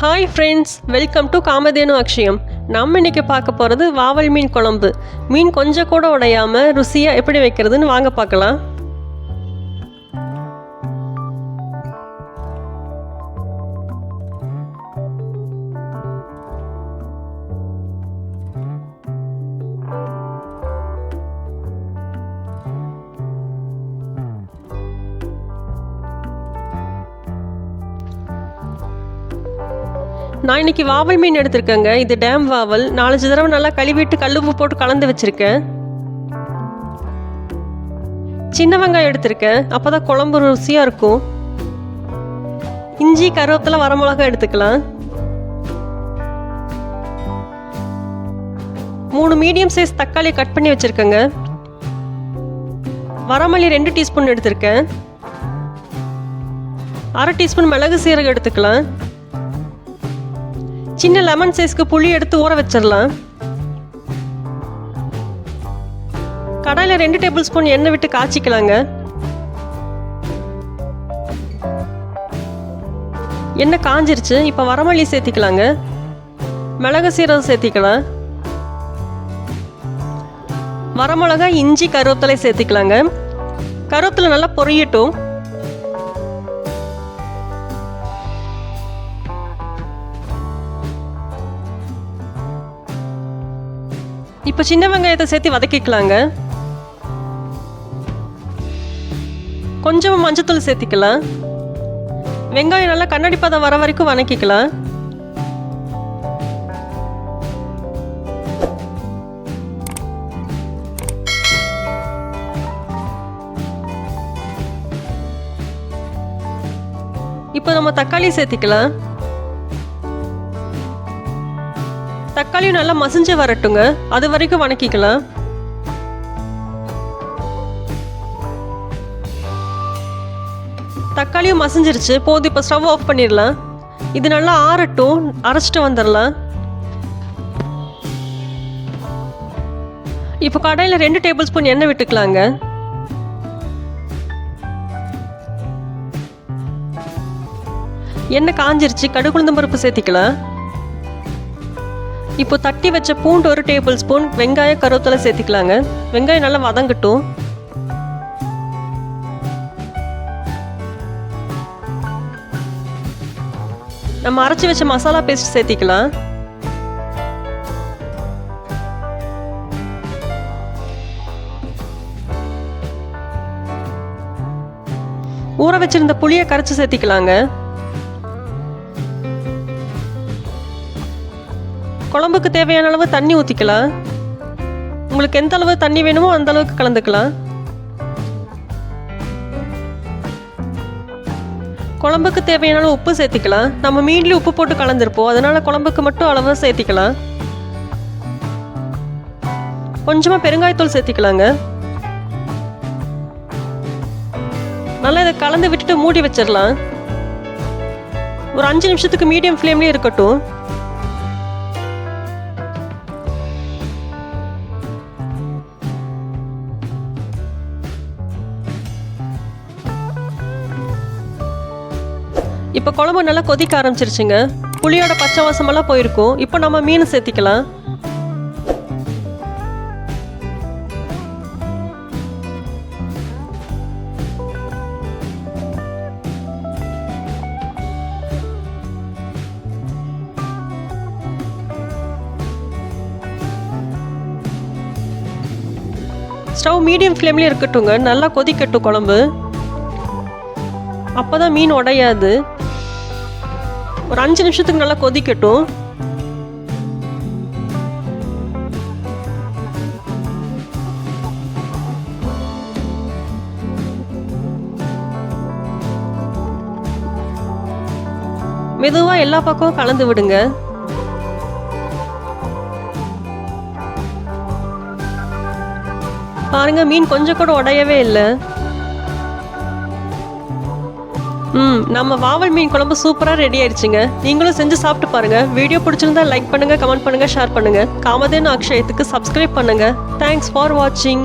Hi friends welcome to Kamadhenu Akshayam நம்ம இன்னைக்கு பார்க்க போகிறது வாவல் மீன் குழம்பு. மீன் கொஞ்சம் கூட உடையாமல் ருசியாக எப்படி வைக்கிறதுன்னு வாங்க பார்க்கலாம். நான் இன்னைக்கு வாவல் மீன் எடுத்திருக்கேங்க. இது டேம் வாவல். நாலஞ்சு தடவை நல்லா கழுவிட்டு கல்லுப்பு போட்டு கலந்து வச்சிருக்கேன். சின்ன வெங்காயம் எடுத்திருக்கேன். அப்பதான் குழம்பு ருசியாக இருக்கும். இஞ்சி கருவேப்பிலை வரமிளகா எடுத்துக்கலாம். மூணு மீடியம் சைஸ் தக்காளி கட் பண்ணி வச்சுருக்கேங்க. வரமல்லி ரெண்டு டீஸ்பூன் எடுத்திருக்கேன். அரை டீஸ்பூன் மிளகு சீரகம் எடுத்துக்கலாம். சின்ன லெமன் சைஸ்க்கு புளி எடுத்து ஊற வச்சிடலாம் கடாயில் ரெண்டு டேபிள் ஸ்பூன் எண்ணெய் விட்டு காய்ச்சிக்கலாங்க. எண்ணெய் காஞ்சிருச்சு இப்போ வரமல்லி சேர்த்திக்கலாங்க. மிளகு சீரகம் சேர்த்திக்கலாம். வரமிளகா இஞ்சி கருவேப்பிலை சேர்த்திக்கலாங்க. கருவேப்பிலை நல்லா பொரியட்டும். இப்போ சின்ன வெங்காயத்தை சேர்த்து வதக்கிக்கலாங்க. கொஞ்சம் மஞ்சத்தூள் சேர்த்திக்கலாம். வெங்காயம் நல்லா கண்ணாடி பதம் வர வரைக்கும் வதக்கிக்கலாம் இப்போ நம்ம தக்காளி சேர்த்திக்கலாம். தக்காளியும் நல்லா மசிஞ்சு வரட்டுங்க. அது வரைக்கும் வணக்கிக்கலாம். தக்காளியும் மசிஞ்சிருச்சு. போதும் இப்போ ஸ்டவ் ஆஃப் பண்ணிடலாம். இது நல்லா ஆறட்டும். அரைச்சிட்டு வந்துடலாம். இப்போ கடையில் ரெண்டு டேபிள் ஸ்பூன் எண்ணெய் விட்டுக்கலாங்க. எண்ணெய் காஞ்சிருச்சு. கடுகுளுந்தம் பருப்பு சேர்த்திக்கலாம். இப்போ தட்டி வச்ச பூண்டு ஒரு டேபிள் ஸ்பூன் வெங்காய கருவேப்பிலை சேர்த்துக்கலாங்க. வெங்காயம் நல்லா வதங்கட்டும். நம்ம அரைச்சி வச்ச மசாலா பேஸ்ட் சேர்த்திக்கலாம். ஊற வச்சிருந்த புளியை கரைச்சி சேர்த்திக்கலாங்க. குழம்புக்கு தேவையான அளவு தண்ணி ஊற்றிக்கலாம் உங்களுக்கு எந்த அளவு தண்ணி வேணுமோ அந்த அளவுக்கு கலந்துக்கலாம். குழம்புக்கு தேவையான அளவு உப்பு சேர்த்திக்கலாம். நம்ம மீன்லேயே உப்பு போட்டு கலந்துருப்போம். அதனால குழம்புக்கு மட்டும் அளவு சேர்த்திக்கலாம். கொஞ்சமாக பெருங்காயத்தூள் சேர்த்திக்கலாங்க. நல்லா இதை கலந்து விட்டுட்டு மூடி வச்சிடலாம். ஒரு அஞ்சு நிமிஷத்துக்கு மீடியம் ஃப்ளேம்லேயே இருக்கட்டும். இப்போ குழம்பு நல்லா கொதிக்க ஆரம்பிச்சிருச்சுங்க. புளியோட பச்சை வாசமெல்லாம் போயிருக்கும். இப்போ நம்ம மீன் சேர்த்திக்கலாம். ஸ்டவ் மீடியம் ஃப்ளேம்லேயே இருக்கட்டுங்க நல்லா கொதிக்கட்டும் குழம்பு. அப்போ தான் மீன் உடையாது. ஒரு அஞ்சு நிமிஷத்துக்கு நல்லா கொதிக்கட்டும். மெதுவாக எல்லா பக்கமும் கலந்து விடுங்க. பாருங்க மீன் கொஞ்சம் கூட உடையவே இல்லை. ம் நம்ம வாவல் மீன் குழம்பு சூப்பராக ரெடி ஆயிடுச்சுங்க. நீங்களும் செஞ்சு சாப்பிட்டு பாருங்க. வீடியோ பிடிச்சிருந்தா லைக் பண்ணுங்க கமெண்ட் பண்ணுங்க ஷேர் பண்ணுங்க. காமதேன் அக்ஷயத்துக்கு சப்ஸ்கிரைப் பண்ணுங்க. தேங்க்ஸ் ஃபார் வாட்சிங்